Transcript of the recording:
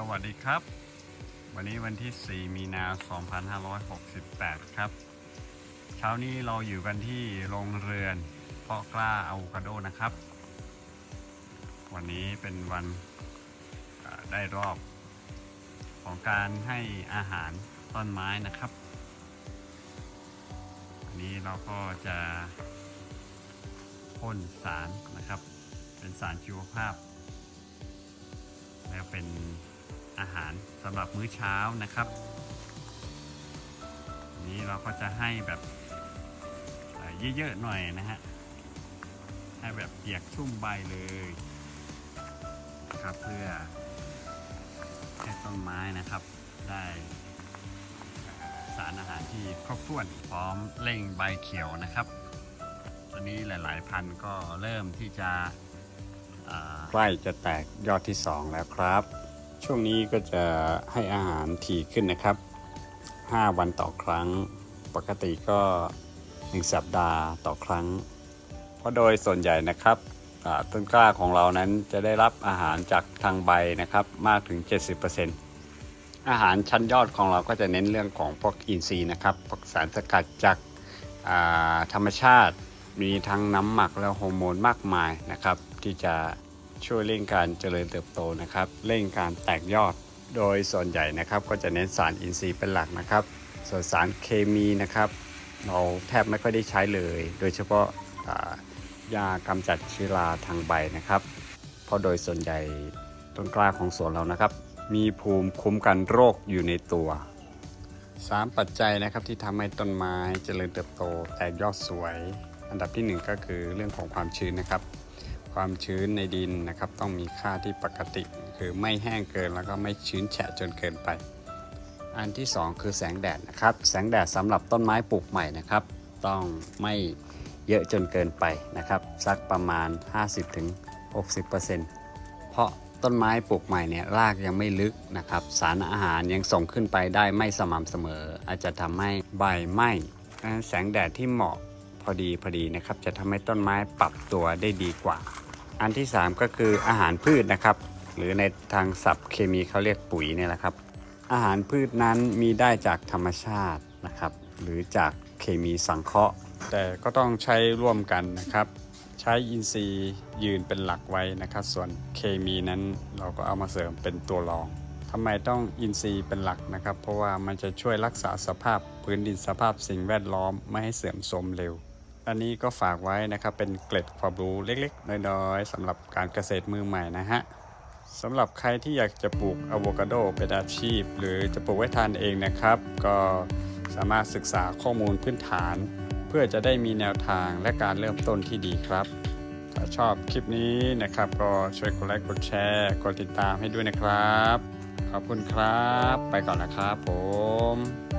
สวัสดีครับ วันนี้วันที่ 4 มีนา 2568 ครับ เช้านี้เราอยู่กันที่โรงเรือนเพาะกล้าอะโวคาโดนะครับ วันนี้เป็นวันได้รอบของการให้อาหารต้นไม้นะครับวันนี้เราก็จะพ่นสารนะครับ เป็นสารชีวภาพแล้วเป็น อาหารสำหรับมื้อเช้านะครับ นี้เราก็จะให้แบบเยอะๆหน่อยนะฮะ ให้แบบเปียกชุ่มใบเลยนะครับเพื่อให้ต้นไม้นะครับ ได้สารอาหารที่ครบถ้วนพร้อมเร่งใบเขียวนะครับ ตอนนี้หลายๆ พันธุ์ก็เริ่มที่จะใกล้จะแตกยอดที่2แล้วครับ ช่วงนี้ก็จะให้อาหารถี่ขึ้นนะครับ 5 วันต่อครั้ง ปกติก็ 1 สัปดาห์ต่อครั้ง เพราะโดยส่วนใหญ่นะครับต้นกล้าของเรานั้นจะได้รับอาหารจากทางใบนะครับมากถึง 70%อาหารชั้นยอดของเราก็จะเน้นเรื่องของพวกอินทรีย์นะครับพวกสารสกัดจากธรรมชาติ มีทั้งน้ำหมักและฮอร์โมนมากมายนะครับ ที่จะ ช่วยเร่งการเจริญเติบโตนะครับเร่งการแตกยอด โดยส่วนใหญ่นะครับก็จะเน้นสารอินทรีย์เป็นหลักนะครับ ส่วนสารเคมีนะครับเราแทบไม่ค่อยได้ใช้เลย โดยเฉพาะายากำจัดเชื้อราทางใบนะครับ เพราะโดยส่วนใหญ่ต้นกล้าของสวนเรานะครับ มีภูมิคุ้มกันโรคอยู่ในตัวสามปัจจัยนะครับที่ทำให้ต้นไม้เจริญเติบโตแตกยอดสวย อันดับที่หนึ่งก็คือเรื่องของความชื้นนะครับ ความชื้นในดินนะครับ ต้องมีค่าที่ปกติ คือไม่แห้งเกินแล้วก็ไม่ชื้นแฉะจนเกินไป อันที่สองคือแสงแดดนะครับ แสงแดดสำหรับต้นไม้ปลูกใหม่นะครับ ต้องไม่เยอะจนเกินไปนะครับ สักประมาณ 50-60%เพราะต้นไม้ปลูกใหม่เนี่ยรากยังไม่ลึกนะครับ สารอาหารยังส่งขึ้นไปได้ไม่สม่ำเสมอ อาจจะทำให้ใบไหม้แสงแดดที่เหมาะพอดีพอดีนะครับ จะทำให้ต้นไม้ปรับตัวได้ดีกว่า อันที่ 3 ก็คืออาหารพืชนะครับ หรือในทางศัพท์เคมีเขาเรียกปุ๋ยเนี่ยแหละครับ อาหารพืชนั้นมีได้จากธรรมชาตินะครับ หรือจากเคมีสังเคราะห์ แต่ก็ต้องใช้ร่วมกันนะครับ ใช้อินทรีย์ยืนเป็นหลักไว้นะครับ ส่วนเคมีนั้นเราก็เอามาเสริมเป็นตัวรองทำไมต้องอินทรีย์เป็นหลักนะครับ เพราะว่ามันจะช่วยรักษาสภาพพื้นดินสภาพสิ่งแวดล้อมไม่ให้เสื่อมโทรมเร็ว อันนี้ก็ฝากไว้นะครับ เป็นเกล็ดความรู้เล็กๆ น้อยๆสำหรับการเกษตรมือใหม่นะฮะสำหรับใครที่อยากจะปลูกอะโวคาโดเป็นอาชีพ หรือจะปลูกไว้ทานเองนะครับ ก็สามารถศึกษาข้อมูลพื้นฐาน เพื่อจะได้มีแนวทางและการเริ่มต้นที่ดีครับ ถ้าชอบคลิปนี้นะครับ ก็ช่วยกดไลค์กดแชร์กดติดตามให้ด้วยนะครับ ขอบคุณครับ ไปก่อนนะครับผม